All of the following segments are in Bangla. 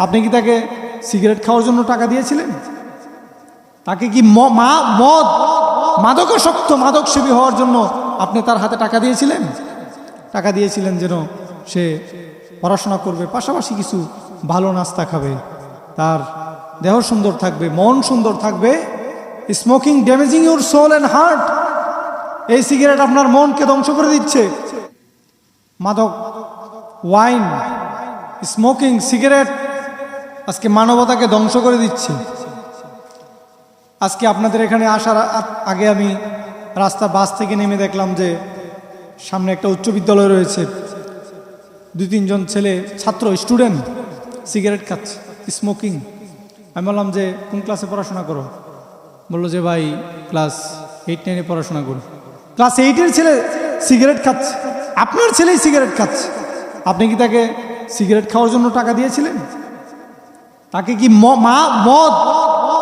আপনি কি তাকে সিগারেট খাওয়ার জন্য টাকা দিয়েছিলেন? তাকে কি ম- মদ, মাদকাসক্ত মাদক সেবী হওয়ার জন্য আপনি তার হাতে টাকা দিয়েছিলেন? টাকা দিয়েছিলেন যেন সে পড়াশোনা করবে, পাশাপাশি কিছু ভালো নাস্তা খাবে। তার দেহ সুন্দর থাকবে, মন সুন্দর থাকবে smoking damaging your soul and heart এই সিগারেট আপনার মনকে ধ্বংস করে দিচ্ছে। মাদক ওয়াইন স্মোকিং সিগারেট আজকে মানবতাকে ধ্বংস করে দিচ্ছে। আজকে আপনাদের এখানে আসার আগে আমি রাস্তা বাস থেকে নেমে দেখলাম যে সামনে একটা উচ্চ বিদ্যালয় রয়েছে। দুই, তিনজন ছেলে, ছাত্র, স্টুডেন্ট, সিগারেট খাচ্ছে, স্মোকিং। আমি বললাম যে, কোন ক্লাসে পড়াশোনা করো? বলল যে, ভাই, ক্লাস এইট, নাইনে পড়াশোনা করো। ক্লাস এইটের ছেলে সিগারেট খাচ্ছে। আপনার ছেলেই সিগারেট খাচ্ছে। আপনি কি তাকে সিগারেট খাওয়ার জন্য টাকা দিয়েছিলেন? তাকে কি ম- মদ,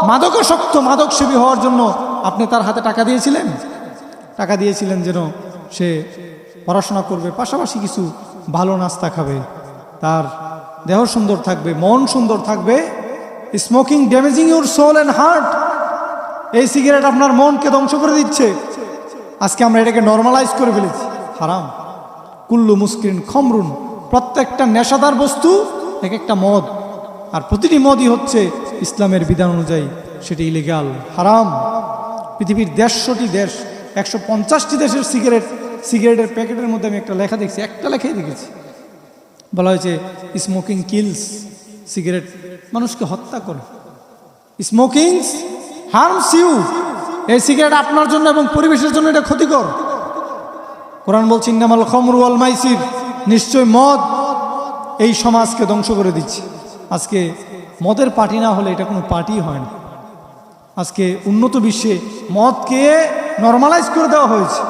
মাদকাসক্ত মাদক সেবী হওয়ার জন্য আপনি তার হাতে টাকা দিয়েছিলেন? টাকা দিয়েছিলেন যেন সে পড়াশোনা করবে, পাশাপাশি কিছু ভালো নাস্তা খাবে। তার দেহ সুন্দর থাকবে, মন সুন্দর থাকবে smoking damaging your soul and heart এই সিগারেট আপনার মনকে ধ্বংস করে দিচ্ছে। আজকে আমরা এটাকে নর্মালাইজ করে ফেলেছি। হারাম। কুল্লু মুসকিন, খমরুন, প্রত্যেকটা নেশাদার বস্তু, এক একটা মদ। আর প্রতিটি মদই হচ্ছে ইসলামের বিধান অনুযায়ী সেটি ইলিগাল হারাম। পৃথিবীর দেড়শোটি দেশ, একশো পঞ্চাশটি দেশের সিগারেট, সিগারেটের প্যাকেটের মধ্যে আমি একটা লেখা দেখছি, একটা লেখাই দেখেছি। বলা হয়েছে স্মোকিং কিলস সিগারেট মানুষকে হত্যা করে। স্মোকিং হার্মস ইউ এই সিগারেট আপনার জন্য এবং পরিবেশের জন্য এটা ক্ষতিকর। কোরআন বলছি নামাল খমরু আল মাইসির। নিশ্চয় মদ এই সমাজকে ধ্বংস করে দিচ্ছে। আজকে মদের পার্টি না হলে এটা কোনো পার্টি হয় না। আজকে উন্নত বিশ্বে মদকে নর্মালাইজ করে দেওয়া হয়েছে।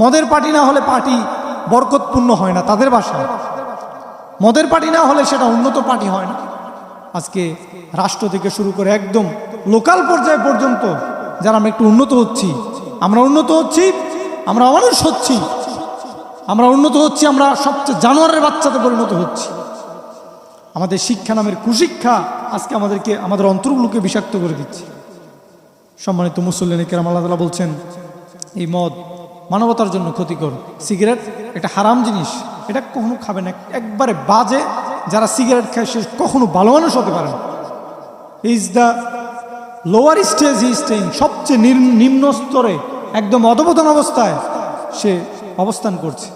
মদের পার্টি না হলে পার্টি বরকতপূর্ণ হয় না তাদের বাসায় মদের পার্টি না হলে সেটা উন্নত পার্টি হয় না। আজকে রাষ্ট্র থেকে শুরু করে একদম লোকাল পর্যায় পর্যন্ত যারা আমরা একটু উন্নত হচ্ছি, আমরা উন্নত হচ্ছি, আমরা অমানুষ হচ্ছি। আমরা উন্নত হচ্ছি, আমরা সবচেয়ে জানোয়ারের বাচ্চাতে পরিণত হচ্ছি। আমাদের শিক্ষা নামের কুশিক্ষা আজকে আমাদেরকে, আমাদের অন্তরগুলোকে বিষাক্ত করে দিচ্ছে। সম্মানিত মুসল্লিন কেরাম আল্লাহ তালা বলছেন, এই মদ মানবতার জন্য ক্ষতিকর। সিগারেট এটা হারাম জিনিস। এটা কখনো খাবে না। একবারে বাজে যারা সিগারেট খায়, সে কখনো ভালো মানুষ হতে পারে না। Is the lower stage is staying সবচেয়ে নিম্ন- নিম্ন স্তরে, একদম অধপতন অবস্থায় সে অবস্থান করছে।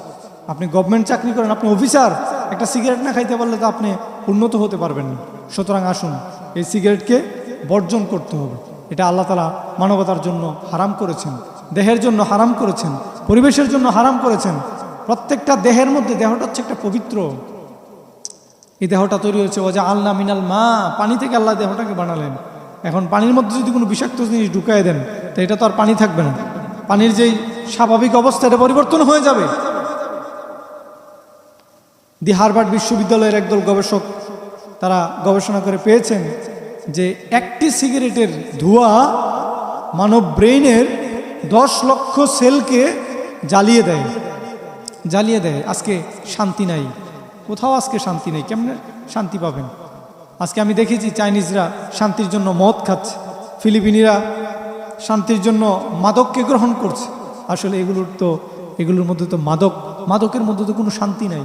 আপনি গভর্নমেন্ট চাকরি করেন, আপনি অফিসার একটা সিগারেট না খাইতে পারলে তো আপনি উন্নত হতে পারবেন না। সুতরাং আসুন, এই সিগারেটকে বর্জন করতে হবে। এটা আল্লাহ তালা মানবতার জন্য হারাম করেছেন, দেহের জন্য হারাম করেছেন, পরিবেশের জন্য হারাম করেছেন। প্রত্যেকটা দেহের মধ্যে দেহটা হচ্ছে একটা পবিত্র। এই দেহটা তৈরি হয়েছে ও যে আল্লাহ মিনাল মা, পানি থেকে আল্লাহ দেহটাকে বানালেন। এখন পানির মধ্যে যদি কোনো বিষাক্ত জিনিস ঢুকাই দেন, তো এটা তো আর পানি থাকবে না। পানির যেই স্বাভাবিক অবস্থা, এটা পরিবর্তন হয়ে যাবে। দি হারবার্ড বিশ্ববিদ্যালয়ের একদল গবেষক তারা গবেষণা করে পেয়েছেন যে একটি সিগারেটের ধোঁয়া মানব ব্রেইনের দশ লক্ষ সেলকে জ্বালিয়ে দেয়। জ্বালিয়ে দেয়। আজকে শান্তি নাই। কোথাও আজকে শান্তি নেই। কেমনে শান্তি পাবেন? আজকে আমি দেখেছি চাইনিজরা শান্তির জন্য মদ খাচ্ছে। ফিলিপিনিরা শান্তির জন্য মাদককে গ্রহণ করছে। আসলে এগুলোর তো এগুলোর মধ্যে তো মাদক মাদকের মধ্যে তো কোনো শান্তি নাই।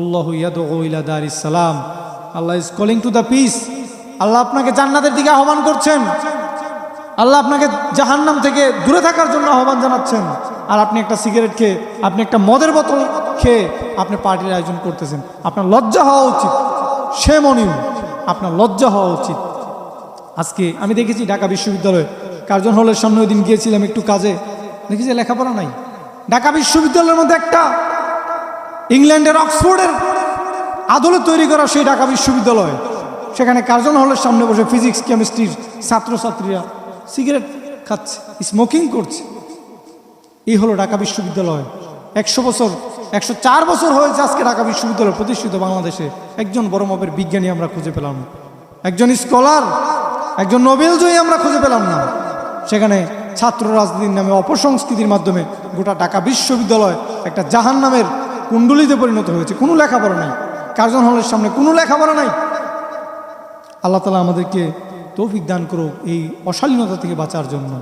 আল্লাহ ইয়াদ দার ইসালাম Allah is calling to the peace আল্লাহ আপনাকে জান্নাতের দিকে আহ্বান করছেন। আল্লাহ আপনাকে জাহান্নাম থেকে দূরে থাকার জন্য আহ্বান জানাচ্ছেন। আর আপনি একটা সিগারেট খেয়ে, আপনি একটা মদের বোতল খেয়ে আপনি পার্টির আয়োজন করতেছেন। আপনার লজ্জা হওয়া উচিত। সে মনিউ আপনার লজ্জা হওয়া উচিত। আজকে আমি দেখেছি ঢাকা বিশ্ববিদ্যালয়ে, কার্জন হলের সামনে ওই দিন গিয়েছিলাম একটু কাজে। দেখেছি লেখাপড়া নাই। ঢাকা বিশ্ববিদ্যালয়ের মধ্যে একটা ইংল্যান্ডের অক্সফোর্ডের আদলে তৈরি করা সেই ঢাকা বিশ্ববিদ্যালয়। সেখানে কার্জন হলের সামনে বসে ফিজিক্স, কেমিস্ট্রির ছাত্রছাত্রীরা সিগারেট খাচ্ছে, স্মোকিং করছে। এই হলো ঢাকা বিশ্ববিদ্যালয়। একশো বছর, একশো চার বছর হয়েছে আজকে ঢাকা বিশ্ববিদ্যালয় প্রতিষ্ঠিত বাংলাদেশে। একজন বড় মাপের বিজ্ঞানী আমরা খুঁজে পেলাম একজন স্কলার, একজন নোবেল জয়ী আমরা খুঁজে পেলাম না। সেখানে ছাত্র রাজনীতির নামে অপসংস্কৃতির মাধ্যমে গোটা ঢাকা বিশ্ববিদ্যালয় একটা জাহান নামের কুণ্ডলিতে পরিণত হয়েছে, কোনো লেখাপড়া নাই। কার্জন হলের সামনে কোনো লেখাপড়া নাই। আল্লাহ তালা আমাদেরকে তৌফিক দান করুক এই অশালীনতা থেকে বাঁচার জন্য।